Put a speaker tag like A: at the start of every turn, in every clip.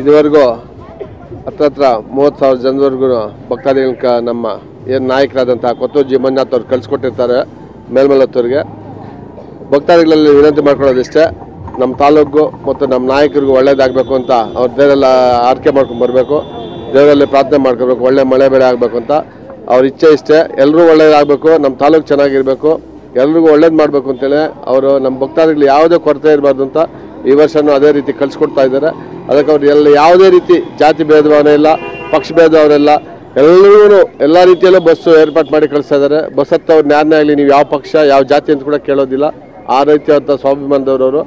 A: ಇದುವರೆಗೂ ಹತ್ರ ಹತ್ರ ಮೂವತ್ತು ಸಾವಿರ ಜನವರೆಗೂ ಭಕ್ತಾದಿಗಳ ನಮ್ಮ ಏನು ನಾಯಕರಾದಂಥ ಕೊತ್ತೂರು ಮಂಜುನಾಥ್ ಅವ್ರು ಕಳಿಸ್ಕೊಟ್ಟಿರ್ತಾರೆ ಮೇಲ್ಮಲತ್ತವ್ರಿಗೆ ಭಕ್ತಾದಿಗಳಲ್ಲಿ ವಿನಂತಿ ಮಾಡ್ಕೊಳ್ಳೋದಿಷ್ಟೇ, ನಮ್ಮ ತಾಲೂಕು ಮತ್ತು ನಮ್ಮ ನಾಯಕರಿಗೂ ಒಳ್ಳೇದಾಗಬೇಕು ಅಂತ ಅವ್ರ ದೇವರೆಲ್ಲ ಆರ್ಕೆ ಮಾಡ್ಕೊಂಡು ಬರಬೇಕು, ದೇವರಲ್ಲಿ ಪ್ರಾರ್ಥನೆ ಮಾಡ್ಕೋಬೇಕು, ಒಳ್ಳೆ ಮಳೆ ಬೆಳೆ ಆಗಬೇಕು ಅಂತ ಅವ್ರ ಇಚ್ಛೆ ಇಷ್ಟೇ. ಎಲ್ಲರೂ ಒಳ್ಳೇದಾಗಬೇಕು, ನಮ್ಮ ತಾಲೂಕು ಚೆನ್ನಾಗಿರಬೇಕು, ಎಲ್ರಿಗೂ ಒಳ್ಳೇದು ಮಾಡಬೇಕು ಅಂತೇಳಿ ಅವರು ನಮ್ಮ ಭಕ್ತಾದಿಗಳು ಯಾವುದೇ ಕೊರತೆ ಇರಬಾರ್ದು ಅಂತ ಈ ವರ್ಷನೂ ಅದೇ ರೀತಿ ಕಳಿಸ್ಕೊಡ್ತಾ ಇದ್ದಾರೆ. ಅದಕ್ಕೆ ಅವ್ರು ಎಲ್ಲ ಯಾವುದೇ ರೀತಿ ಜಾತಿ ಭೇದ ಭಾವನೆ ಇಲ್ಲ, ಪಕ್ಷ ಭೇದ ಅವರೆಲ್ಲ ಎಲ್ಲರೂ ಎಲ್ಲ ರೀತಿಯಲ್ಲೂ ಬಸ್ಸು ಏರ್ಪಾಟ್ ಮಾಡಿ ಕಳಿಸ್ತಾ ಇದ್ದಾರೆ. ಬಸ್ ಹತ್ತವ್ರು ನ್ಯಾಯ ಆಗಲಿ, ನೀವು ಯಾವ ಪಕ್ಷ, ಯಾವ ಜಾತಿ ಅಂತ ಕೂಡ ಕೇಳೋದಿಲ್ಲ. ಆ ರೀತಿಯಾದಂಥ ಸ್ವಾಭಿಮಾನದವರವರು,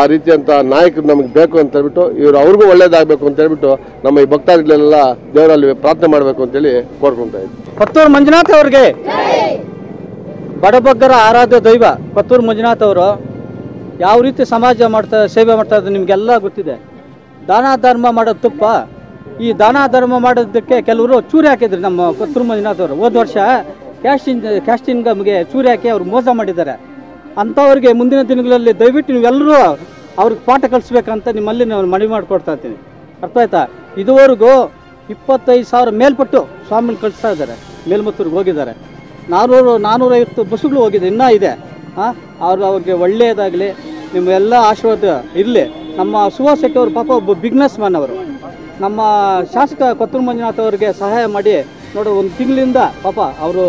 A: ಆ ರೀತಿಯಂಥ ನಾಯಕರು ನಮಗೆ ಬೇಕು ಅಂತ ಹೇಳ್ಬಿಟ್ಟು, ಇವರು ಅವ್ರಿಗೂ ಒಳ್ಳೇದಾಗಬೇಕು ಅಂತ ಹೇಳ್ಬಿಟ್ಟು ನಮ್ಮ ಈ ಭಕ್ತಾದಿಗಳೆಲ್ಲ ದೇವರಲ್ಲಿ ಪ್ರಾರ್ಥನೆ ಮಾಡಬೇಕು ಅಂತೇಳಿ ಕೋರ್ಕೊತಾ ಇದ್ವಿ.
B: ಪತ್ತೂರು ಮಂಜುನಾಥ್ ಅವ್ರಿಗೆ. ಬಡಬಗ್ಗರ ಆರಾಧ್ಯ ದೈವ, ಪತ್ತೂರು ಮಂಜುನಾಥ್ ಅವರು ಯಾವ ರೀತಿ ಸಮಾಜ ಮಾಡ್ತಾ, ಸೇವೆ ಮಾಡ್ತಾ ಇದ್ದಾರೆ ನಿಮಗೆಲ್ಲ ಗೊತ್ತಿದೆ. ದಾನ ಧರ್ಮ ಮಾಡೋದು ತುಪ್ಪ. ಈ ದಾನ ಧರ್ಮ ಮಾಡೋದಕ್ಕೆ ಕೆಲವರು ಚೂರಿ ಹಾಕಿದ್ರು ನಮ್ಮ ಕೊತ್ತೂರು ಮಂಜುನಾಥವ್ರು. ಹೋದ ವರ್ಷ ಕ್ಯಾಸ್ಟಿನ್ ಕ್ಯಾಸ್ಟಿನ್ ಗಮ್ಗೆ ಚೂರಿ ಹಾಕಿ ಅವ್ರು ಮೋಸ ಮಾಡಿದ್ದಾರೆ. ಅಂಥವ್ರಿಗೆ ಮುಂದಿನ ದಿನಗಳಲ್ಲಿ ದಯವಿಟ್ಟು ನೀವೆಲ್ಲರೂ ಅವ್ರಿಗೆ ಪಾಠ ಕಲಿಸ್ಬೇಕಂತ ನಿಮ್ಮಲ್ಲಿ ನಾನು ಮನವಿ ಮಾಡಿಕೊಡ್ತಾ ಇದ್ದೀನಿ. ಅರ್ಥ ಆಯ್ತಾ ಇದುವರೆಗೂ ಇಪ್ಪತ್ತೈದು ಸಾವಿರ ಮೇಲ್ಪಟ್ಟು ಸ್ವಾಮಿನ ಕಳಿಸ್ತಾ ಇದ್ದಾರೆ. ಮೇಲ್ಮತ್ತೂರಿಗೆ ಹೋಗಿದ್ದಾರೆ. ನಾನ್ನೂರು ನಾನ್ನೂರೈವತ್ತು ಬಸ್ಸುಗಳು ಹೋಗಿದೆ. ಇನ್ನೂ ಇದೆ. ಹಾಂ ಅವ್ರು ಅವ್ರಿಗೆ ಒಳ್ಳೆಯದಾಗಲಿ ನಿಮ್ಮ ಎಲ್ಲ ಆಶೀರ್ವಾದ ಇರಲಿ. ನಮ್ಮ ಸುಭಾಷ್ ಶೆಟ್ಟಿ ಅವರು ಪಾಪ ಒಬ್ಬ ಬಿಗ್ನೆಸ್ ಮ್ಯಾನ್ ಅವರು. ನಮ್ಮ ಶಾಸಕ ಕೊತ್ತೂರು ಮಂಜುನಾಥ್ ಅವರಿಗೆ ಸಹಾಯ ಮಾಡಿ ನೋಡು ಒಂದು ತಿಂಗಳಿಂದ ಪಾಪ ಅವರು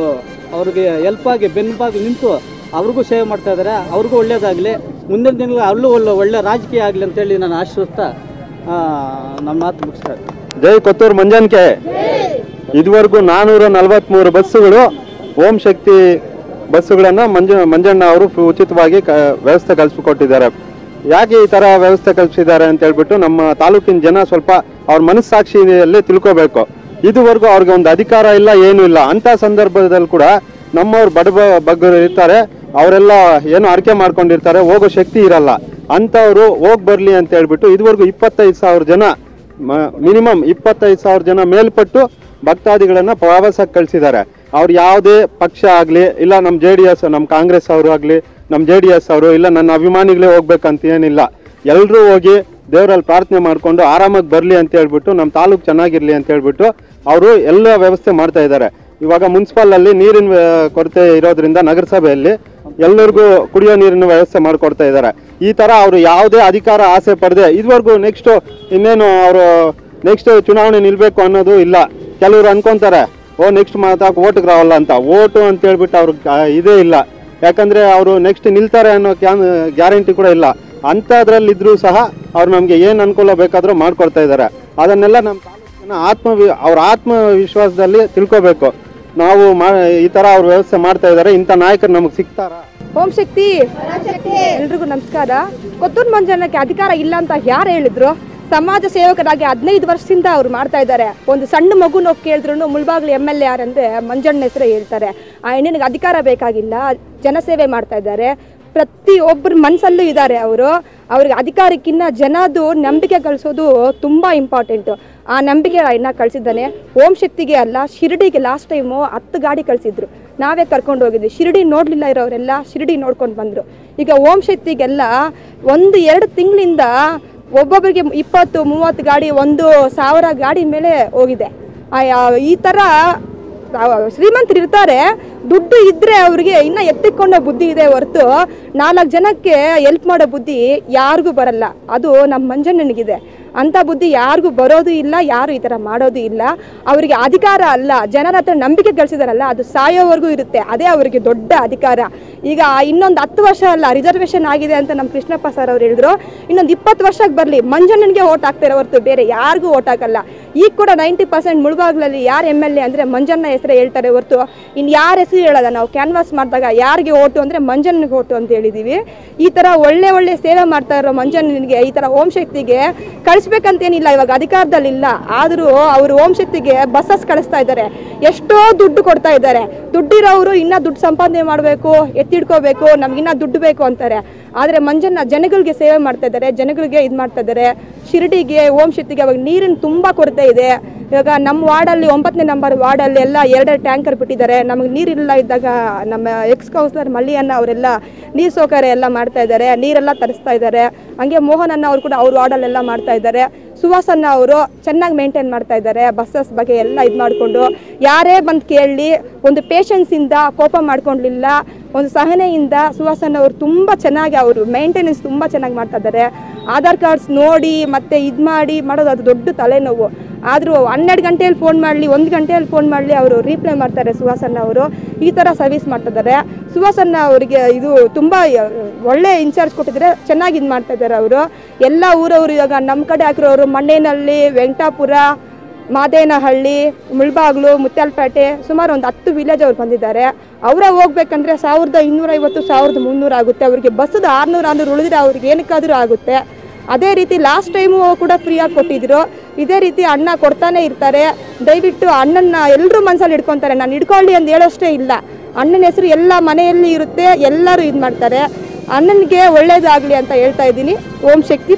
B: ಅವ್ರಿಗೆ ಹೆಲ್ಪ್ ಆಗಿ ಬೆನ್ನುಬಾಗಿ ನಿಂತು ಅವ್ರಿಗೂ ಸೇವೆ ಮಾಡ್ತಾ ಇದ್ದಾರೆ. ಅವ್ರಿಗೂ ಒಳ್ಳೆಯದಾಗಲಿ ಮುಂದಿನ ದಿನಗಳು ಅಲ್ಲೂ ಒಳ್ಳೆ ಒಳ್ಳೆ ರಾಜಕೀಯ ಆಗಲಿ ಅಂತೇಳಿ ನಾನು ಆಶಿಸ್ತಾ ನಮ್ಮ ಮಾತು ಮುಗಿಸ್ತಾ.
C: ಜೈ ಕೊತ್ತೂರು ಮಂಜಾನ್ಕೆ. ಇದುವರೆಗೂ ನಾನೂರ ನಲವತ್ತ್ಮೂರು ಬಸ್ಸುಗಳು ಓಂ ಶಕ್ತಿ ಬಸ್ಸುಗಳನ್ನು ಮಂಜು ಮಂಜಣ್ಣ ಅವರು ಉಚಿತವಾಗಿ ಕ ವ್ಯವಸ್ಥೆ ಕಲ್ಪಿಸಿಕೊಟ್ಟಿದ್ದಾರೆ ಯಾಕೆ ಈ ಥರ ವ್ಯವಸ್ಥೆ ಕಲ್ಪಿಸಿದ್ದಾರೆ ಅಂತ ಹೇಳ್ಬಿಟ್ಟು ನಮ್ಮ ತಾಲೂಕಿನ ಜನ ಸ್ವಲ್ಪ ಅವ್ರ ಮನಸ್ಸಾಕ್ಷಿಯಲ್ಲಿ ತಿಳ್ಕೋಬೇಕು. ಇದುವರೆಗೂ ಅವ್ರಿಗೆ ಒಂದು ಅಧಿಕಾರ ಇಲ್ಲ, ಏನೂ ಇಲ್ಲ. ಅಂಥ ಸಂದರ್ಭದಲ್ಲಿ ಕೂಡ ನಮ್ಮವ್ರು ಬಡ ಬಗ್ಗರು ಇರ್ತಾರೆ. ಅವರೆಲ್ಲ ಏನು ಆರ್ಕೆ ಮಾಡ್ಕೊಂಡಿರ್ತಾರೆ. ಹೋಗೋ ಶಕ್ತಿ ಇರಲ್ಲ. ಅಂಥವ್ರು ಹೋಗಿ ಬರಲಿ ಅಂತ ಹೇಳ್ಬಿಟ್ಟು ಇದುವರೆಗೂ ಇಪ್ಪತ್ತೈದು ಸಾವಿರ ಜನ ಮಿನಿಮಮ್ ಇಪ್ಪತ್ತೈದು ಸಾವಿರ ಜನ ಮೇಲ್ಪಟ್ಟು ಭಕ್ತಾದಿಗಳನ್ನು ಪ್ರವಾಸಕ್ಕೆ ಕಳಿಸಿದ್ದಾರೆ. ಅವ್ರು ಯಾವುದೇ ಪಕ್ಷ ಆಗಲಿ, ಇಲ್ಲ ನಮ್ಮ ಜೆ ಡಿ ಎಸ್ ನಮ್ಮ ಕಾಂಗ್ರೆಸ್ ಅವರು ಆಗಲಿ ನಮ್ಮ ಜೆ ಡಿ ಎಸ್ ಅವರು, ಇಲ್ಲ ನನ್ನ ಅಭಿಮಾನಿಗಳೇ ಹೋಗ್ಬೇಕಂತ ಏನಿಲ್ಲ. ಎಲ್ಲರೂ ಹೋಗಿ ದೇವರಲ್ಲಿ ಪ್ರಾರ್ಥನೆ ಮಾಡಿಕೊಂಡು ಆರಾಮಾಗಿ ಬರಲಿ ಅಂತ ಹೇಳ್ಬಿಟ್ಟು ನಮ್ಮ ತಾಲೂಕು ಚೆನ್ನಾಗಿರಲಿ ಅಂತ ಹೇಳ್ಬಿಟ್ಟು ಅವರು ಎಲ್ಲ ವ್ಯವಸ್ಥೆ ಮಾಡ್ತಾ ಇದ್ದಾರೆ. ಇವಾಗ ಮುನ್ಸಿಪಲ್ ಅಲ್ಲಿ ನೀರಿನ ಕೊರತೆ ಇರೋದ್ರಿಂದ ನಗರಸಭೆಯಲ್ಲಿ ಎಲ್ಲರಿಗೂ ಕುಡಿಯೋ ನೀರಿನ ವ್ಯವಸ್ಥೆ ಮಾಡಿಕೊಡ್ತಾ ಇದ್ದಾರೆ. ಈ ತರ ಅವರು ಯಾವುದೇ ಅಧಿಕಾರ ಆಸೆ ಪಡದೆ, ಇದುವರೆಗೂ ನೆಕ್ಸ್ಟ್ ಇನ್ನೇನು ಅವರು ನೆಕ್ಸ್ಟ್ ಚುನಾವಣೆ ನಿಲ್ಬೇಕು ಅನ್ನೋದು ಇಲ್ಲ. ಕೆಲವರು ಅನ್ಕೊಂತಾರೆ ಓ ನೆಕ್ಸ್ಟ್ ಮಾತಾಕ್ ಓಟ್ಗೆ ರಾವಲ್ಲ ಅಂತ. ಓಟು ಅಂತ ಹೇಳ್ಬಿಟ್ಟು ಅವ್ರಿಗೆ ಇದೇ ಇಲ್ಲ. ಯಾಕಂದ್ರೆ ಅವರು ನೆಕ್ಸ್ಟ್ ನಿಲ್ತಾರೆ ಅನ್ನೋ ಕ್ಯಾನ್ ಗ್ಯಾರಂಟಿ ಕೂಡ ಇಲ್ಲ. ಅಂಥದ್ರಲ್ಲಿದ್ದರೂ ಸಹ ಅವ್ರು ನಮಗೆ ಏನು ಅನುಕೂಲ ಬೇಕಾದರೂ ಮಾಡ್ಕೊಳ್ತಾ ಇದ್ದಾರೆ ಅದನ್ನೆಲ್ಲ ನಮ್ಮ ತಾಲೂಕಿನ ಆತ್ಮ ಅವ್ರ ಆತ್ಮವಿಶ್ವಾಸದಲ್ಲಿ ತಿಳ್ಕೊಬೇಕು. ನಾವು ಮಾ ಈ ಥರ ಅವ್ರ ವ್ಯವಸ್ಥೆ ಮಾಡ್ತಾ ಇದ್ದಾರೆ ಇಂಥ ನಾಯಕರು ನಮಗೆ ಸಿಗ್ತಾರಾ?
D: ಓಂ ಶಕ್ತಿ. ಎಲ್ರಿಗೂ ನಮಸ್ಕಾರ. ಕೊತ್ತೂರು ಮಂಜನಕ್ಕೆ ಅಧಿಕಾರ ಇಲ್ಲ ಅಂತ ಯಾರು ಹೇಳಿದ್ರು? ಸಮಾಜ ಸೇವಕರಾಗಿ ಹದಿನೈದು ವರ್ಷದಿಂದ ಅವ್ರು ಮಾಡ್ತಾ ಇದ್ದಾರೆ. ಒಂದು ಸಣ್ಣ ಮಗು ನೋವು ಕೇಳಿದ್ರು ಮುಳ್ಬಾಗ್ಲು ಎಂ ಎಲ್ ಎ ಯಾರಂದ್ರೆ ಮಂಜಣ್ಣ ಹೆಸರು ಹೇಳ್ತಾರೆ. ಆ ಹೆಣ್ಣಿನಿಗೆ ಅಧಿಕಾರ ಬೇಕಾಗಿಲ್ಲ, ಜನಸೇವೆ ಮಾಡ್ತಾ ಇದ್ದಾರೆ. ಪ್ರತಿ ಒಬ್ಬರ ಮನಸ್ಸಲ್ಲೂ ಇದ್ದಾರೆ ಅವರು. ಅವ್ರಿಗೆ ಅಧಿಕಾರಕ್ಕಿನ್ನ ಜನದು ನಂಬಿಕೆ ಕಳಿಸೋದು ತುಂಬ ಇಂಪಾರ್ಟೆಂಟು ಆ ನಂಬಿಕೆ ಇನ್ನ ಕಳಿಸಿದ್ದಾನೆ. ಓಂ ಶಕ್ತಿಗೆ ಅಲ್ಲ, ಶಿರಡಿಗೆ ಲಾಸ್ಟ್ ಟೈಮು ಹತ್ತು ಗಾಡಿ ಕಳಿಸಿದ್ರು. ನಾವೇ ಕರ್ಕೊಂಡು ಹೋಗಿದ್ವಿ. ಶಿರಡಿ ನೋಡಲಿಲ್ಲ ಇರೋರೆಲ್ಲ, ಶಿರಡಿ ನೋಡ್ಕೊಂಡು ಬಂದರು. ಈಗ ಓಂ ಶಕ್ತಿಗೆಲ್ಲ ಒಂದು ಎರಡು ತಿಂಗಳಿಂದ ಒಬ್ಬೊಬ್ಬರಿಗೆ ಇಪ್ಪತ್ತು, ಮೂವತ್ತು ಗಾಡಿ, ಒಂದು ಸಾವಿರ ಗಾಡಿ ಮೇಲೆ ಹೋಗಿದೆ. ಈ ಥರ ಶ್ರೀಮಂತರು ಇರ್ತಾರೆ. ದುಡ್ಡು ಇದ್ರೆ ಅವ್ರಿಗೆ ಇನ್ನ ಎತ್ತಿಕೊಂಡ ಬುದ್ಧಿ ಇದೆ ಹೊರತು ನಾಲ್ಕು ಜನಕ್ಕೆ ಹೆಲ್ಪ್ ಮಾಡೋ ಬುದ್ಧಿ ಯಾರಿಗೂ ಬರಲ್ಲ. ಅದು ನಮ್ಮ ಮಂಜಣ್ಣನಿಗಿದೆ. ಅಂಥ ಬುದ್ಧಿ ಯಾರಿಗೂ ಬರೋದು ಇಲ್ಲ, ಯಾರು ಈ ಥರ ಮಾಡೋದು ಇಲ್ಲ. ಅವರಿಗೆ ಅಧಿಕಾರ ಅಲ್ಲ, ಜನರ ಹತ್ರ ನಂಬಿಕೆ ಗಳಿಸಿದಾರಲ್ಲ ಅದು ಸಾಯೋವರೆಗೂ ಇರುತ್ತೆ. ಅದೇ ಅವರಿಗೆ ದೊಡ್ಡ ಅಧಿಕಾರ. ಈಗ ಇನ್ನೊಂದು ಹತ್ತು ವರ್ಷ ಅಲ್ಲ ರಿಸರ್ವೇಷನ್ ಆಗಿದೆ ಅಂತ ನಮ್ಮ ಕೃಷ್ಣಪ್ಪ ಸರ್ ಅವ್ರು ಹೇಳಿದ್ರು. ಇನ್ನೊಂದು ಇಪ್ಪತ್ತು ವರ್ಷಕ್ಕೆ ಬರಲಿ, ಮಂಜಣ್ಣನಿಗೆ ಓಟ್ ಹಾಕ್ತಾರೆ ಹೊರತು ಬೇರೆ ಯಾರಿಗೂ ಓಟ್ ಹಾಕಲ್ಲ. ಈಗ ಕೂಡ ನೈಂಟಿ ಪರ್ಸೆಂಟ್ ಮುಳುಬಾಗ್ಲಲ್ಲಿ ಯಾರು ಎಂ ಎಲ್ ಎ ಅಂದರೆ ಮಂಜಣ್ಣ ಹೆಸರು ಹೇಳ್ತಾರೆ ಹೊರತು. ಇನ್ನು ಯಾರ ಹೆಸರು ಹೇಳೋದ ನಾವು ಕ್ಯಾನ್ವಾಸ್ ಮಾಡಿದಾಗ ಯಾರಿಗೆ ಓಟು ಅಂದರೆ ಮಂಜಣ್ಣನಿಗೆ ಓಟು ಅಂತ ಹೇಳಿದ್ದೀವಿ ಈ ಥರ ಒಳ್ಳೆ ಒಳ್ಳೆ ಸೇವೆ ಮಾಡ್ತಾ ಇರೋ ಮಂಜಣ್ಣನಿಗೆ, ಈ ಥರ ಓಂ ಶಕ್ತಿಗೆ ಕಳಿಸ್ಬೇಕಂತೇನಿಲ್ಲ, ಇವಾಗ ಅಧಿಕಾರದಲ್ಲಿ ಇಲ್ಲ ಆದರೂ ಅವರು ಓಂ ಶಕ್ತಿಗೆ ಬಸ್ಸಸ್ ಕಳಿಸ್ತಾ ಇದ್ದಾರೆ. ಎಷ್ಟೋ ದುಡ್ಡು ಕೊಡ್ತಾ ಇದ್ದಾರೆ. ದುಡ್ಡಿರೋರು ಇನ್ನೂ ದುಡ್ಡು ಸಂಪಾದನೆ ಮಾಡಬೇಕು, ಎತ್ತಿಡ್ಕೋಬೇಕು ನಮ್ಗಿನ್ನ ದುಡ್ಡು ಬೇಕು ಅಂತಾರೆ. ಆದರೆ ಮಂಜನ್ನ ಜನಗಳಿಗೆ ಸೇವೆ ಮಾಡ್ತಾ ಇದ್ದಾರೆ, ಜನಗಳಿಗೆ ಇದು ಮಾಡ್ತಾ ಇದ್ದಾರೆ. ಶಿರಡಿಗೆ, ಓಂ ಶಕ್ತಿಗೆ ಅವಾಗ ನೀರಿನ ತುಂಬ ಕೊರತೆ ಇದೆ. ಇವಾಗ ನಮ್ಮ ವಾರ್ಡಲ್ಲಿ ಒಂಬತ್ತನೇ ನಂಬರ್ ವಾರ್ಡಲ್ಲಿ ಎಲ್ಲ ಎರಡೆರಡು ಟ್ಯಾಂಕರ್ ಬಿಟ್ಟಿದ್ದಾರೆ. ನಮಗೆ ನೀರಿಲ್ಲ ಇದ್ದಾಗ ನಮ್ಮ ಎಕ್ಸ್ ಕೌನ್ಸಿಲರ್ ಮಲ್ಲಿಯನ್ನ ಅವರೆಲ್ಲ ನೀರು ಸೌಕರ್ಯ ಎಲ್ಲ ಮಾಡ್ತಾ ಇದ್ದಾರೆ. ನೀರೆಲ್ಲ ತರಿಸ್ತಾ ಇದ್ದಾರೆ. ಹಂಗೆ ಮೋಹನನ್ನ ಅವರು ಕೂಡ ಅವ್ರ ವಾರ್ಡಲ್ಲೆಲ್ಲ ಮಾಡ್ತಾ ಇದ್ದಾರೆ. ಸುಹಾಸನ್ನ ಅವರು ಚೆನ್ನಾಗಿ ಮೇಂಟೈನ್ ಮಾಡ್ತಾ ಇದ್ದಾರೆ. ಬಸ್ಸಸ್ ಬಗ್ಗೆ ಎಲ್ಲ ಇದು ಮಾಡಿಕೊಂಡು ಯಾರೇ ಬಂದು ಕೇಳಲಿ ಒಂದು ಪೇಷನ್ಸಿಂದ ಕೋಪ ಮಾಡ್ಕೊಂಡಿಲ್ಲ, ಒಂದು ಸಹನೆಯಿಂದ ಸುಹಾಸನ್ ಅವರು ತುಂಬ ಚೆನ್ನಾಗಿ ಅವರು ಮೇಂಟೆನೆನ್ಸ್ ತುಂಬ ಚೆನ್ನಾಗಿ ಮಾಡ್ತಾ ಇದ್ದಾರೆ. ಆಧಾರ್ ಕಾರ್ಡ್ಸ್ ನೋಡಿ ಮತ್ತೆ ಇದು ಮಾಡಿ ಮಾಡೋದು ಅದು ದೊಡ್ಡ ತಲೆನೋವು. ಆದರೂ ಹನ್ನೆರಡು ಗಂಟೆಯಲ್ಲಿ ಫೋನ್ ಮಾಡಲಿ, ಒಂದು ಗಂಟೆಯಲ್ಲಿ ಫೋನ್ ಮಾಡಲಿ, ಅವರು ರೀಪ್ಲೈ ಮಾಡ್ತಾರೆ ಸುಹಾಸನ್ನ ಅವರು. ಈ ಥರ ಸರ್ವಿಸ್ ಮಾಡ್ತಿದ್ದಾರೆ. ಸುಹಾಸನ್ನ ಅವರಿಗೆ ಇದು ತುಂಬ ಒಳ್ಳೆ ಇನ್ಚಾರ್ಜ್ ಕೊಟ್ಟಿದ್ದಾರೆ ಚೆನ್ನಾಗಿ ಇದು ಮಾಡ್ತಿದ್ದಾರೆ ಅವರು. ಎಲ್ಲ ಊರವರು ಇವಾಗ ನಮ್ಮ ಕಡೆ ಹಾಕಿರೋರು ಮಣ್ಣೇನಹಳ್ಳಿ, ವೆಂಕಟಾಪುರ, ಮಾದೇನಹಳ್ಳಿ, ಮುಳ್ಬಾಗ್ಲು ಮುತ್ತಾಲ್ಪೇಟೆ ಸುಮಾರು ಒಂದು ಹತ್ತು ವಿಲೇಜ್ ಅವ್ರು ಬಂದಿದ್ದಾರೆ. ಅವರ ಹೋಗ್ಬೇಕಂದ್ರೆ ಸಾವಿರದ ಇನ್ನೂರೈವತ್ತು, ಸಾವಿರದ ಮುನ್ನೂರು ಆಗುತ್ತೆ ಅವರಿಗೆ ಬಸ್ಸದ ಆರುನೂರು ಆರುನೂರು ಉಳಿದ್ರೆ ಅವ್ರಿಗೆ ಏನಕ್ಕಾದರೂ ಆಗುತ್ತೆ. ಅದೇ ರೀತಿ ಲಾಸ್ಟ್ ಟೈಮು ಕೂಡ ಫ್ರೀಯಾಗಿ ಕೊಟ್ಟಿದ್ರು. ಇದೇ ರೀತಿ ಅಣ್ಣ ಕೊಡ್ತಾನೆ ಇರ್ತಾರೆ. ದಯವಿಟ್ಟು ಅಣ್ಣನ ಎಲ್ಲರೂ ಮನಸ್ಸಲ್ಲಿ ಇಟ್ಕೊತಾರೆ. ನಾನು ಇಟ್ಕೊಳ್ಳಿ ಅಂತ ಹೇಳೋಷ್ಟೇ ಇಲ್ಲ. ಅಣ್ಣನ ಹೆಸರು ಎಲ್ಲ ಮನೆಯಲ್ಲಿ ಇರುತ್ತೆ. ಎಲ್ಲರೂ ಇದು ಮಾಡ್ತಾರೆ ಅಣ್ಣನಿಗೆ ಒಳ್ಳೇದಾಗಲಿ ಅಂತ ಹೇಳ್ತಾ ಇದ್ದೀನಿ. ಓಂ ಶಕ್ತಿ.